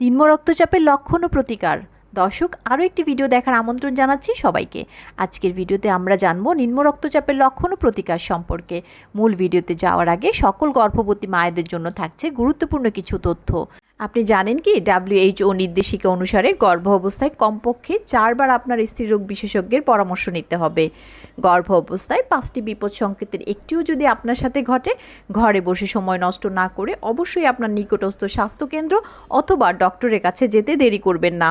নিম্ন রক্তচাপের লক্ষণ ও প্রতিকার। দর্শক, আরও একটি ভিডিও দেখার আমন্ত্রণ জানাচ্ছি সবাইকে। আজকের ভিডিওতে আমরা জানব নিম্ন রক্তচাপের লক্ষণ ও প্রতিকার সম্পর্কে। মূল ভিডিওতে যাওয়ার আগে সকল গর্ভবতী মায়েদের জন্য থাকছে গুরুত্বপূর্ণ কিছু তথ্য। আপনি জানেন কি, ডাব্লিউএইচও নির্দেশিকা অনুসারে গর্ভ অবস্থায় কমপক্ষে চারবার আপনার স্ত্রীরোগ বিশেষজ্ঞের পরামর্শ নিতে হবে। গর্ভ অবস্থায় পাঁচটি বিপদ সংকেতের একটিও যদি আপনার সাথে ঘটে, ঘরে বসে সময় নষ্ট না করে অবশ্যই আপনার নিকটস্থ স্বাস্থ্যকেন্দ্র অথবা ডক্টরের কাছে যেতে দেরি করবেন না।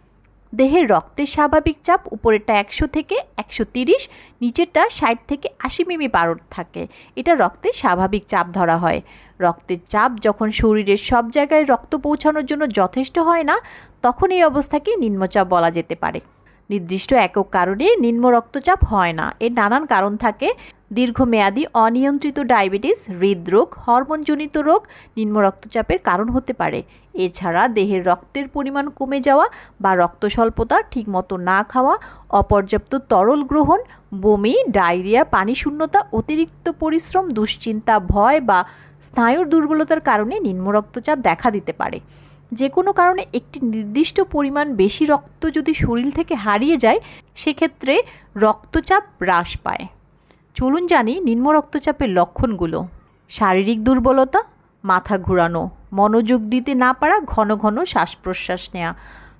দেহের রক্তের স্বাভাবিক চাপ উপরেরটা একশো থেকে একশো তিরিশ, নিচেরটা ষাট থেকে আশি মিমি পারদ থাকে। এটা রক্তের স্বাভাবিক চাপ ধরা হয়। রক্তের চাপ যখন শরীরের সব জায়গায় রক্ত পৌঁছানোর জন্য যথেষ্ট হয় না, তখন এই অবস্থাকে নিম্নচাপ বলা যেতে পারে। নির্দিষ্ট একক কারণে নিম্ন রক্তচাপ হয় না। এর নানান কারণ থাকে। দীর্ঘমেয়াদী অনিয়ন্ত্রিত ডায়াবেটিস, হৃদরোগ, হরমোনজনিত রোগ, নিম্ন রক্তচাপের কারণ হতে পারে। এছাড়া দেহের রক্তের পরিমাণ কমে যাওয়া বা রক্ত স্বল্পতা ঠিকমতো না খাওয়া, অপর্যাপ্ত তরল গ্রহণ, বমি, ডায়রিয়া পানি শূন্যতা অতিরিক্ত পরিশ্রম, দুশ্চিন্তা, ভয় বা স্নায়ুর দুর্বলতার কারণে নিম্ন রক্তচাপ দেখা দিতে পারে। যে কোনো কারণে একটি নির্দিষ্ট পরিমাণ বেশি রক্ত যদি শরীর থেকে হারিয়ে যায়, সেক্ষেত্রে রক্তচাপ হ্রাস পায়। চলুন জানি নিম্ন রক্তচাপের লক্ষণগুলো। শারীরিক দুর্বলতা, মাথা ঘোরানো, মনোযোগ দিতে না পারা, ঘন ঘন শ্বাস প্রশ্বাস নেওয়া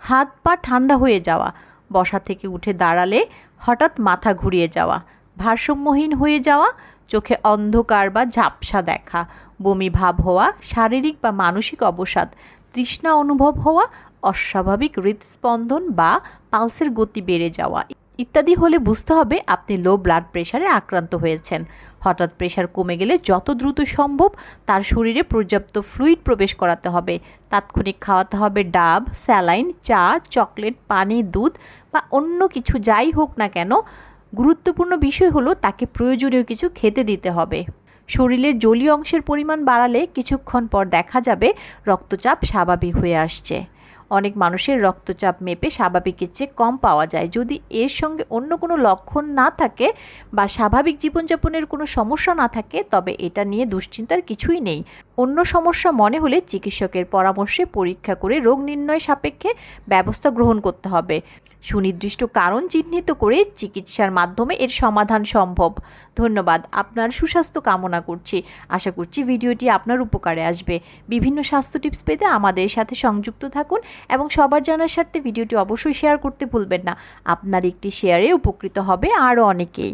হাত পা ঠান্ডা হয়ে যাওয়া, বসা থেকে উঠে দাঁড়ালে হঠাৎ মাথা ঘুরিয়ে যাওয়া, ভারসাম্যহীন হয়ে যাওয়া, চোখে অন্ধকার বা ঝাপসা দেখা বমি ভাব হওয়া, শারীরিক বা মানসিক অবসাদ, তৃষ্ণা অনুভব হওয়া, অস্বাভাবিক হৃদস্পন্দন বা পালসের গতি বেড়ে যাওয়া। ইত্যাদি হলে বুঝতে হবে আপনি লো ব্লাড প্রেশারে আক্রান্ত হয়েছেন। হঠাৎ প্রেশার কমে গেলে যত দ্রুত সম্ভব তার শরীরে পর্যাপ্ত ফ্লুইড প্রবেশ করাতে হবে। তাৎক্ষণিক খাওয়াতে হবে ডাব, স্যালাইন, চা, চকলেট, পানি, দুধ বা অন্য কিছু যাই হোক না কেন। গুরুত্বপূর্ণ বিষয় হলো তাকে প্রয়োজনীয় কিছু খেতে দিতে হবে। শরীরের জলীয় অংশের পরিমাণ বাড়ালে কিছুক্ষণ পর দেখা যাবে রক্তচাপ স্বাভাবিক হয়ে আসছে। অনেক মানুষের রক্তচাপ মেপে স্বাভাবিকের চেয়ে কম পাওয়া যায়। যদি এর সঙ্গে অন্য কোনো লক্ষণ না থাকে বা স্বাভাবিক জীবনযাপনের কোনো সমস্যা না থাকে, তবে এটা নিয়ে দুশ্চিন্তার কিছুই নেই। অন্য সমস্যা মনে হলে চিকিৎসকের পরামর্শে পরীক্ষা করে রোগ নির্ণয় সাপেক্ষে ব্যবস্থা গ্রহণ করতে হবে। সুনির্দিষ্ট কারণ চিহ্নিত করে চিকিৎসার মাধ্যমে এর সমাধান সম্ভব। ধন্যবাদ, আপনার সুস্বাস্থ্য কামনা করছি। আশা করছি ভিডিওটি আপনার উপকারে আসবে। বিভিন্ন স্বাস্থ্য টিপস পেতে আমাদের সাথে সংযুক্ত থাকুন এবং সবার জানার স্বার্থে ভিডিওটি অবশ্যই শেয়ার করতে ভুলবেন না। আপনার একটি শেয়ারে উপকৃত হবে আরও অনেকেই।